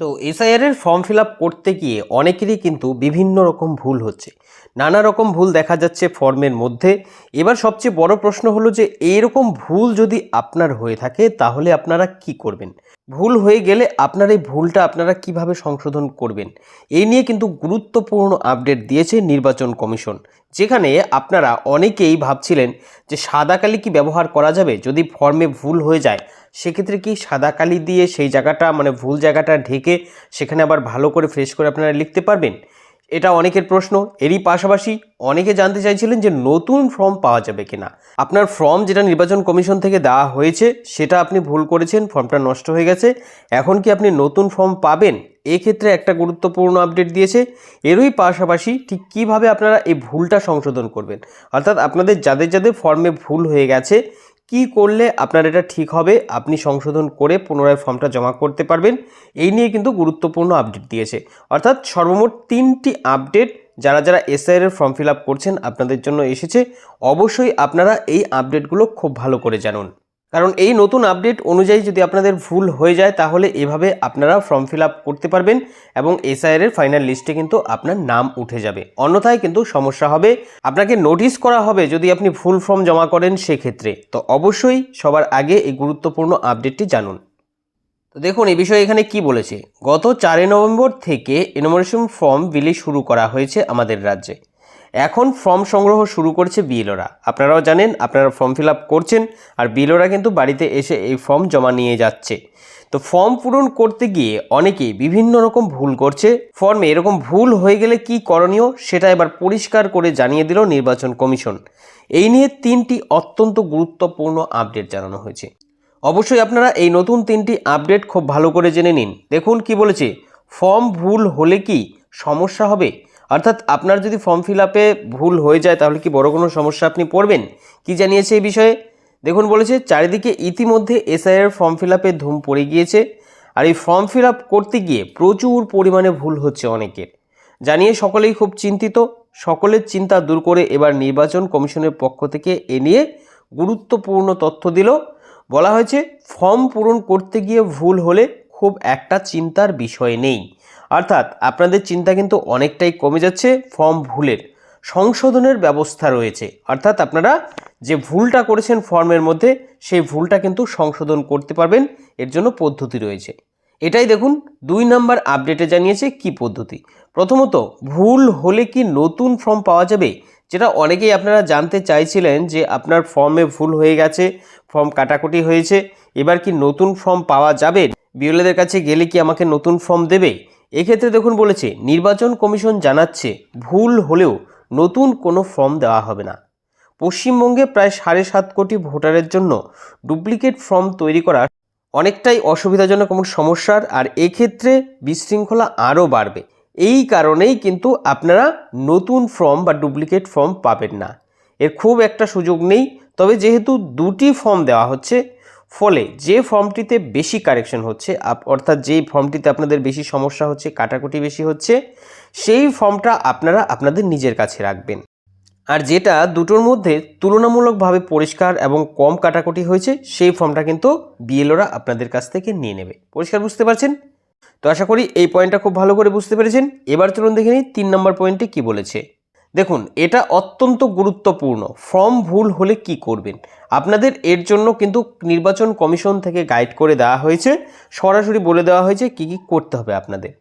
তো এসআইআর এর form fill up করতে গিয়ে অনেকেরই কিন্তু বিভিন্ন রকম ভুল হচ্ছে। নানা রকম ভুল দেখা যাচ্ছে ফর্মের মধ্যে। এবার সবচেয়ে বড় প্রশ্ন হলো যে এরকম ভুল যদি আপনার হয়ে থাকে, তাহলে আপনারা কি করবেন? ভুল হয়ে গেলে আপনার এই ভুলটা আপনারা কীভাবে সংশোধন করবেন? এই নিয়ে কিন্তু গুরুত্বপূর্ণ আপডেট দিয়েছে নির্বাচন কমিশন, যেখানে আপনারা অনেকেই ভাবছিলেন যে সাদা কালি কি ব্যবহার করা যাবে? যদি ফর্মে ভুল হয়ে যায়, সেক্ষেত্রে কি সাদা কালি দিয়ে সেই জায়গাটা মানে ভুল জায়গাটা ঢেকে সেখানে আবার ভালো করে ফ্রেশ করে আপনারা লিখতে পারবেন? এটা অনেকের প্রশ্ন। এরই পাশাপাশি অনেকে জানতে চাইছিলেন যে নতুন ফর্ম পাওয়া যাবে কিনা। আপনার ফর্ম যেটা নির্বাচন কমিশন থেকে দেওয়া হয়েছে, সেটা আপনি ভুল করেছেন, ফর্মটা নষ্ট হয়ে গেছে। এখন কি আপনি নতুন ফর্ম পাবেন? এক্ষেত্রে একটা গুরুত্বপূর্ণ আপডেট দিয়েছে। এরই পাশাপাশি ঠিক কীভাবে আপনারা এই ভুলটা সংশোধন করবেন? অর্থাৎ আপনাদের যাদের যাদের ফর্মে ভুল হয়ে গেছে কি করলে আপনার এটা ঠিক হবে, আপনি সংশোধন করে পুনরায় ফর্মটা জমা করতে পারবেন, এই নিয়ে কিন্তু গুরুত্বপূর্ণ আপডেট দিয়েছে। অর্থাৎ সর্বমোট তিনটি আপডেট যারা যারা এসআইআর এর ফর্ম ফিল আপ করছেন, আপনাদের জন্য এসেছে। অবশ্যই আপনারা এই আপডেটগুলো খুব ভালো করে জানুন। কারণ এই নতুন আপডেট অনুযায়ী যদি আপনাদের ভুল হয়ে যায়, তাহলে এভাবে আপনারা ফর্ম ফিল করতে পারবেন এবং এসআইআর এর ফাইনাল লিস্টে কিন্তু আপনার নাম উঠে যাবে। অন্যথায় কিন্তু সমস্যা হবে, আপনাকে নোটিশ করা হবে যদি আপনি ফুল ফর্ম জমা করেন সেক্ষেত্রে। তো অবশ্যই সবার আগে এই গুরুত্বপূর্ণ আপডেটটি জানুন। তো দেখুন, এই বিষয়ে এখানে কি বলেছে? গত চারই নভেম্বর থেকে এনোমারেশন ফর্ম বিলি শুরু করা হয়েছে আমাদের রাজ্যে। এখন ফর্ম সংগ্রহ শুরু করছে বিএলওরা। আপনারাও জানেন, আপনারা ফর্ম ফিল আপ করছেন আর বিএলওরা কিন্তু বাড়িতে এসে এই ফর্ম জমা নিয়ে যাচ্ছে। তো ফর্ম পূরণ করতে গিয়ে অনেকেই বিভিন্ন রকম ভুল করছে। ফর্মে এরকম ভুল হয়ে গেলে কি করণীয় সেটা এবার পরিষ্কার করে জানিয়ে দিল নির্বাচন কমিশন। এই নিয়ে তিনটি অত্যন্ত গুরুত্বপূর্ণ আপডেট জানানো হয়েছে। অবশ্যই আপনারা এই নতুন তিনটি আপডেট খুব ভালো করে জেনে নিন। দেখুন কি বলেছে ফর্ম ভুল হলে কি সমস্যা হবে? অর্থাৎ আপনার যদি ফর্ম ফিল আপে ভুল হয়ে যায়, তাহলে কি বড় কোনো সমস্যা আপনি পড়বেন? কি জানিয়েছে এই বিষয়ে? দেখুন, বলেছে, চারিদিকে ইতিমধ্যে এসআইআর ফর্ম ফিল ধুম পড়ে গিয়েছে। আর এই ফর্ম ফিল আপ করতে গিয়ে প্রচুর পরিমাণে ভুল হচ্ছে অনেকের। জানিয়ে সকলেই খুব চিন্তিত। সকলের চিন্তা দূর করে এবার নির্বাচন কমিশনের পক্ষ থেকে এ নিয়ে গুরুত্বপূর্ণ তথ্য দিল। বলা হয়েছে ফর্ম পূরণ করতে গিয়ে ভুল হলে খুব একটা চিন্তার বিষয় নেই। অর্থাৎ আপনাদের চিন্তা কিন্তু অনেকটাই কমে যাচ্ছে ফর্ম ভুলের। সংশোধনের ব্যবস্থা রয়েছে। অর্থাৎ আপনারা যে ভুলটা করেছেন ফর্মের মধ্যে, সেই ভুলটা কিন্তু সংশোধন করতে পারবেন। এর জন্য পদ্ধতি রয়েছে। এটাই দেখুন, দুই নাম্বার আপডেটে জানিয়েছে কি পদ্ধতি। প্রথমত, ভুল হলে কি নতুন ফর্ম পাওয়া যাবে? যেটা অনেকেই আপনারা জানতে চাইছিলেন যে আপনার ফর্মে ভুল হয়ে গেছে, ফর্ম কাটাকুটি হয়েছে, এবার কি নতুন ফর্ম পাওয়া যাবে? বিওলেদের কাছে গেলে কি আমাকে নতুন ফর্ম দেবে? এক্ষেত্রে দেখুন বলেছে, নির্বাচন কমিশন জানাচ্ছে ভুল হলেও নতুন কোনো ফর্ম দেওয়া হবে না। পশ্চিমবঙ্গে প্রায় সাড়ে সাত কোটি ভোটারের জন্য ডুপ্লিকেট ফর্ম তৈরি করা অনেকটাই অসুবিধাজনক এবং সমস্যার, আর এক্ষেত্রে বিশৃঙ্খলা আরও বাড়বে। এই কারণেই কিন্তু আপনারা নতুন ফর্ম বা ডুপ্লিকেট ফর্ম পাবেন না। এর খুব একটা সুযোগ নেই, তবে যেহেতু দুটি ফর্ম দেওয়া হচ্ছে ফলে যে ফর্মটিতে বেশি কারেকশন হচ্ছে অর্থাৎ যেই ফর্মটিতে আপনাদের বেশি সমস্যা হচ্ছে, কাটাকুটি বেশি হচ্ছে, সেই ফর্মটা আপনারা আপনাদের নিজের কাছে রাখবেন। আর যেটা দুটোর মধ্যে তুলনামূলকভাবে পরিষ্কার এবং কম কাটাকুটি হয়েছে, সেই ফর্মটা কিন্তু বিএলওরা আপনাদের কাছ থেকে নিয়ে নেবে। পরিষ্কার বুঝতে পারছেন? তো আশা করি এই পয়েন্টটা খুব ভালো করে বুঝতে পেরেছেন। এবার চলুন দেখে নিই তিন নম্বর পয়েন্টে কি বলেছে। দেখুন, এটা অত্যন্ত গুরুত্বপূর্ণ। ফর্ম ভুল হলে কি করবেন? আপনাদের এর জন্য কিন্তু নির্বাচন কমিশন থেকে গাইড করে দেওয়া হয়েছে। সরাসরি বলে দেওয়া হয়েছে কি কি করতে হবে আপনাদের।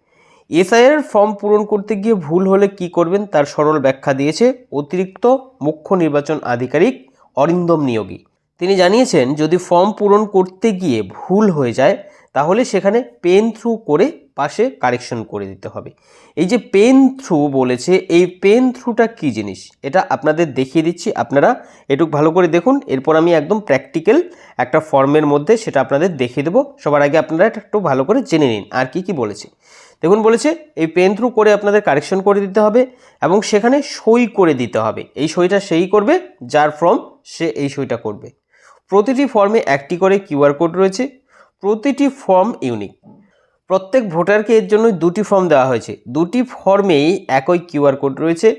এসআইআর ফর্ম পূরণ করতে গিয়ে ভুল হলে কি করবেন? তার সরল ব্যাখ্যা দিয়েছে অতিরিক্ত মুখ্য নির্বাচন আধিকারিক অরিন্দম নিয়োগী। তিনি জানিয়েছেন, যদি ফর্ম পূরণ করতে গিয়ে ভুল হয়ে যায়, তাহলে সেখানে পেন থ্রু করে পাশে কারেকশন করে দিতে হবে। এই যে পেন থ্রু বলেছে, এই পেন থ্রুটা কী জিনিস? এটা আপনাদের দেখিয়ে দিচ্ছি। আপনারা এটুক ভালো করে দেখুন। এরপর আমি একদম প্র্যাকটিক্যাল একটা ফর্মের মধ্যে সেটা আপনাদের দেখিয়ে দেবো। সবার আগে আপনারা এটা একটু ভালো করে জেনে নিন। আর কি কি বলেছে? দেখুন, বলেছে এই পেন থ্রু করে আপনাদের কারেকশন করে দিতে হবে এবং সেখানে সই করে দিতে হবে। এই সইটা সেই করবে যার ফর্ম সে এই সইটা করবে। প্রতিটি ফর্মে একটি করে কিউআর কোড রয়েছে। প্রতিটি ফর্ম ইউনিক। প্রত্যেক ভোটারকে এর জন্য দুটি ফর্ম দেওয়া হয়েছে। দুটি ফর্মেই একই কিউআর কোড রয়েছে।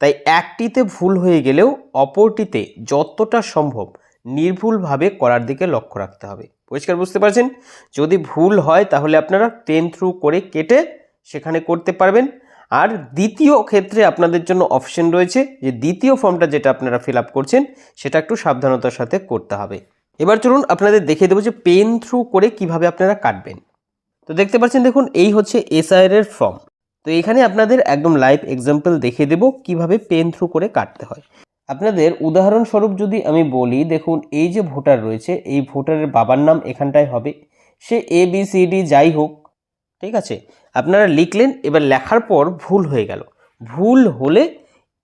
তাই একটিতে ভুল হয়ে গেলেও অপরটিতে যতটা সম্ভব নির্ভুলভাবে করার দিকে লক্ষ্য রাখতে হবে। পরিষ্কার বুঝতে পারছেন? যদি ভুল হয় তাহলে আপনারা পেন থ্রু করে কেটে সেখানে করতে পারবেন। আর দ্বিতীয় ক্ষেত্রে আপনাদের জন্য অপশন রয়েছে যে দ্বিতীয় ফর্মটা যেটা আপনারা ফিল করছেন, সেটা একটু সাবধানতার সাথে করতে হবে। এবার চলুন আপনাদের দেখিয়ে দেবো যে পেন থ্রু করে কীভাবে আপনারা কাটবেন। তো দেখতে পাচ্ছেন দেখুন, এই হচ্ছে এসআইআর এর ফর্ম তো এখানে আপনাদের একদম লাইভ এক্সাম্পল দেখিয়ে দেবো কীভাবে পেন থ্রু করে কাটতে হয়। আপনাদের উদাহরণস্বরূপ যদি আমি বলি, দেখুন, এই যে ভোটার রয়েছে, এই ভোটারের বাবার নাম এখানটায় হবে। সে এ বি যাই হোক, ঠিক আছে? আপনারা লিখলেন, এবার লেখার পর ভুল হয়ে গেল। ভুল হলে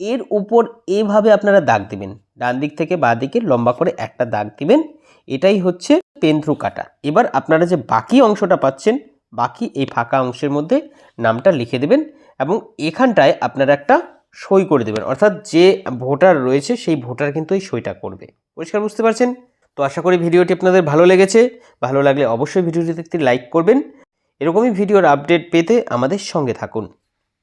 এর উপর এভাবে আপনারা দাগ দিবেন। ডান দিক থেকে বাঁ দিকে লম্বা করে একটা দাগ দিবেন। এটাই হচ্ছে পেন থ্রু কাটা। এবার আপনারা যে বাকি অংশটা পাচ্ছেন, বাকি এই ফাঁকা অংশের মধ্যে নামটা লিখে দেবেন এবং এখানটায় আপনারা একটা সই করে দেবেন। অর্থাৎ যে ভোটার রয়েছে, সেই ভোটার কিন্তু এই সইটা করবে। পরিষ্কার বুঝতে পারছেন? তো আশা করি ভিডিওটি আপনাদের ভালো লেগেছে। ভালো লাগলে অবশ্যই ভিডিওটিতে একটি লাইক করবেন। এরকমই ভিডিওর আপডেট পেতে আমাদের সঙ্গে থাকুন।